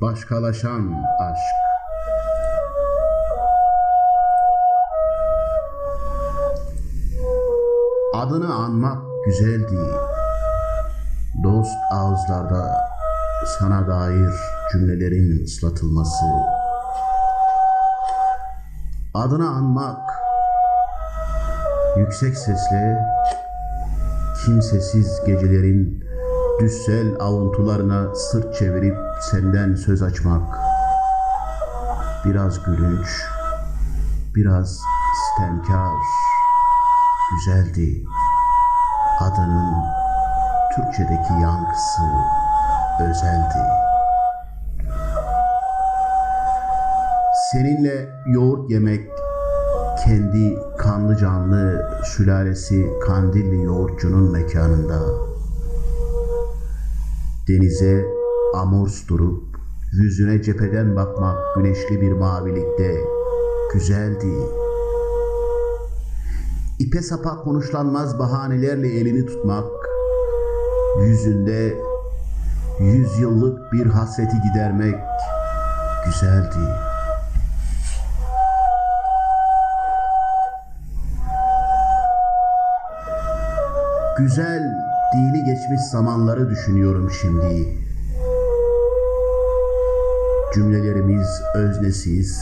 başkalaşan aşk. Adını anmak güzeldi. Dost ağızlarda sana dair cümlelerin ıslatılması. Adını anmak yüksek sesle kimsesiz gecelerin düssel avuntularına sırt çevirip senden söz açmak. Biraz gülünç, biraz sitemkar, güzeldi. Adının Türkçedeki yankısı özeldi. Seninle yoğurt yemek kendi kanlı canlı sülalesi Kandilli yoğurtçunun mekanında denize amors durup yüzüne cepheden bakmak güneşli bir mavilikte güzeldi. İpe sapa konuşlanmaz bahanelerle elini tutmak, yüzünde yüzyıllık bir hasreti gidermek güzeldi. Güzel, dili geçmiş zamanları düşünüyorum şimdi. Cümlelerimiz öznesiz,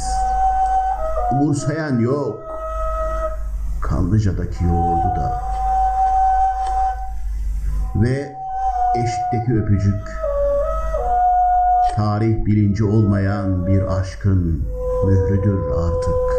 umursayan yok. Kanlıca'daki yoğurdu da. Ve eşikteki öpücük, tarih bilinci olmayan bir aşkın mührüdür artık.